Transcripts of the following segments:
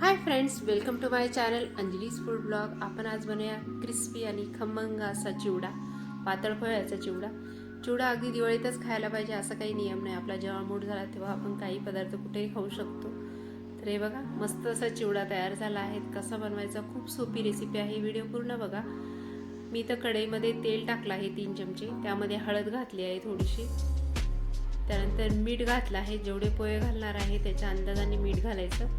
Hi friends welcome to my channel Anjali's food blog आपण आज बनवूया क्रिस्पी आणि खमंग असा चिवडा. पातळ फळ्याचा चिवडा. चिवडा अगदी दिवाळीतच खायला पाहिजे असा काही नियम नाही. आपला जेव्हा मूड झाला तेव्हा आपण काही पदार्थ कुठेही खाऊ शकतो. तर हे बघा मस्त असा चिवडा तयार झाला आहे. कसा बनवायचा खूप सोपी रेसिपी आहे. व्हिडिओ पूर्ण बघा. मी तर कढईमध्ये तेल टाकलं आहे तीन चमचे. त्यामध्ये हळद घातली आहे थोडीशी. त्यानंतर मीठ घातलं आहे. जेवढे पोहे घालणार आहे त्याच्या अंदाजाने मीठ घालायचं.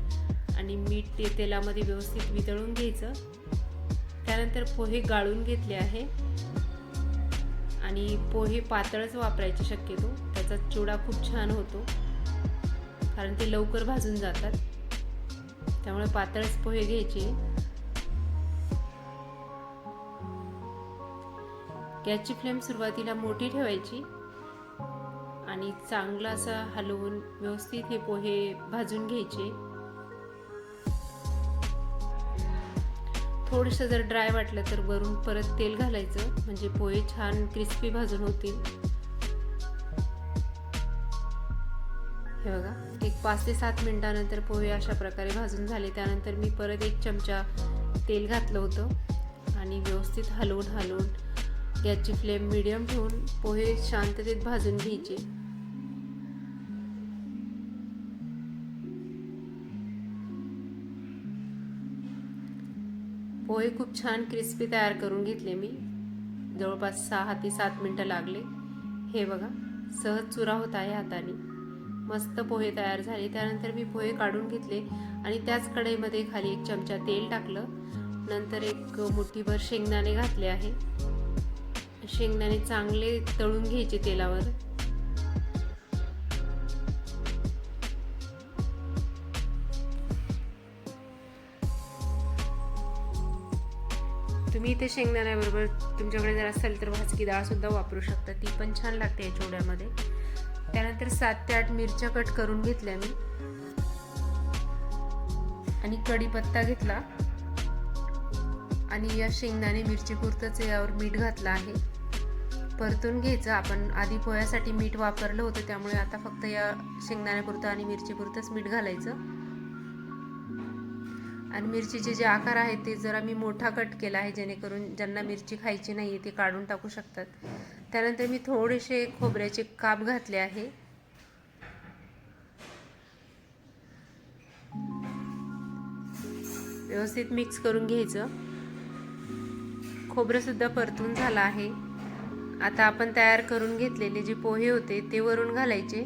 आणि मीठ ते तेलामध्ये व्यवस्थित वितळून घ्यायचं. त्यानंतर पोहे गाळून घेतले आहे. आणि पोहे पातळच वापरायचे शक्यतो. त्याचा चिवडा खूप छान होतो. कारण ते लवकर भाजून जातात. त्यामुळे पातळच पोहे घ्यायचे. गॅसची फ्लेम सुरुवातीला मोठी ठेवायची. आणि चांगला असा हलवून व्यवस्थित हे पोहे भाजून घ्यायचे. थोडंसं जर ड्राय वाटलं तर वरून परत तेल घालायचं. म्हणजे पोहे छान क्रिस्पी भाजून होतील. हे बघा एक पाच ते सात मिनिटानंतर पोहे अशा प्रकारे भाजून झाले. त्यानंतर मी परत एक चमचा तेल घातलं होतं आणि व्यवस्थित हलवून हलवून गॅसची फ्लेम मिडियम ठेवून पोहे शांततेत भाजून घ्यायचे. पोहे खूप छान क्रिस्पी तयार करून घेतले मी. जवळपास सहा ते सात मिनटं लागले. हे बघा सहज चुरा होत आहे हाताने. मस्त पोहे तयार झाले. त्यानंतर मी पोहे काढून घेतले आणि त्याच कढईमध्ये खाली एक चमचा तेल टाकलं. नंतर एक मुठीभर शेंगदाणे घातले आहे. शेंगदाणे चांगले तळून घ्यायचे तेलावर. तुम्ही इथे शेंगदाण्याबरोबर तुमच्याकडे जर असेल तर भाजकी डाळसुद्धा वापरू शकता. ती पण छान लागते या चिवड्यामध्ये. त्यानंतर सात ते आठ मिरच्या कट करून घेतल्या मी. आणि कढीपत्ता घेतला. आणि या शेंगदाणे मिरची पुरतच यावर मीठ घातलं आहे. परतून घ्यायचं. आपण आधी पोह्यासाठी मीठ वापरलं होतं त्यामुळे आता फक्त या शेंगदाण्यापुरतं आणि मिरची पुरतंच मीठ घालायचं. आणि मिरचीचे जे आकार आहेत ते जरा मी मोठा कट केला आहे जेणेकरून ज्यांना मिरची खायची नाही आहे ते काढून टाकू शकतात. त्यानंतर मी थोडेसे खोबऱ्याचे काप घातले आहे. व्यवस्थित मिक्स करून घ्यायचं. खोबरंसुद्धा परतून झालं आहे. आता आपण तयार करून घेतलेले जे पोहे होते ते वरून घालायचे.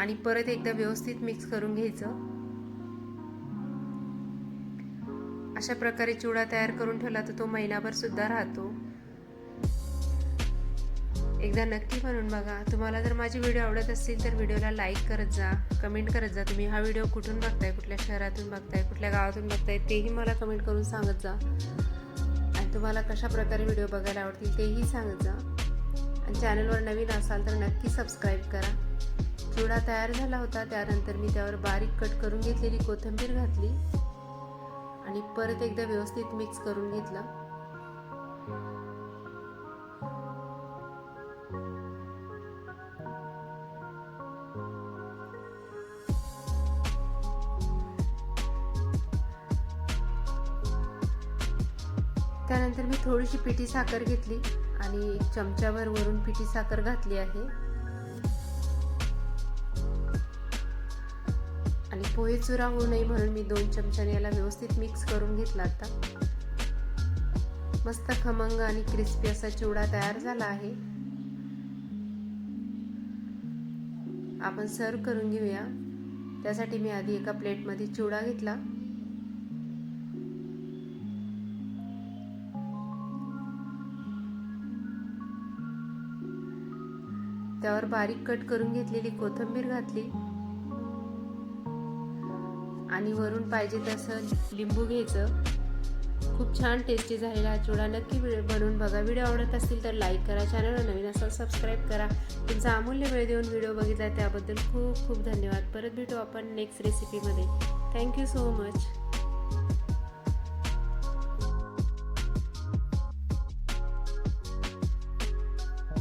आणि परत एकदा व्यवस्थित मिक्स करून घ्यायचं. अशा प्रकारे चिवडा तयार करून ठेवला तर तो महिनाभर सुद्धा राहतो. एकदा नक्की बनवून बघा. तुम्हाला जर माझे व्हिडिओ आवडत असतील तर व्हिडिओला लाईक करत जा कमेंट करत जा. तुम्ही हा व्हिडिओ कुठून बघताय कुठल्या शहरातून बघताय कुठल्या गावातून बघताय तेही मला कमेंट करून सांगत जा. आणि तुम्हाला कशा प्रकारे व्हिडिओ बघायला आवडतील तेही सांगत जा. आणि चॅनलवर नवीन असाल तर नक्की सबस्क्राईब करा. चिवडा तयार झाला होता. त्यानंतर मी त्यावर बारीक कट करून घेतलेली कोथिंबीर घातली आणि परत एकदा व्यवस्थित मिक्स करून घेतला. त्यानंतर मी थोडीशी पिठी साखर घेतली आणि एक चमच्यावर वरून पिठी साखर घातली आहे. आणि पोहे चुरा होऊ नये म्हणून मी दोन चमच्याने याला व्यवस्थित मिक्स करून घेतला आता. मस्त खमंग आणि क्रिस्पी असा चिवडा तयार झाला आहे. आपण सर्व करून घेऊया. त्यासाठी मी आधी एका प्लेटमध्ये चिवडा घेतला. त्यावर बारीक कट करून घेतलेली कोथिंबीर घातली. आणि वरून पाहिजे तसं लिंबू घ्यायचं. खूप छान टेस्टी झालेला हा चिवडा. नक्की बनवून बघा. व्हिडिओ आवडत असतील तर लाईक करा. चॅनलवर नवीन असाल सबस्क्राईब करा. तुमचा अमूल्य वेळ देऊन व्हिडिओ बघितला त्याबद्दल खूप खूप धन्यवाद. परत भेटू आपण नेक्स्ट रेसिपीमध्ये थँक्यू सो मच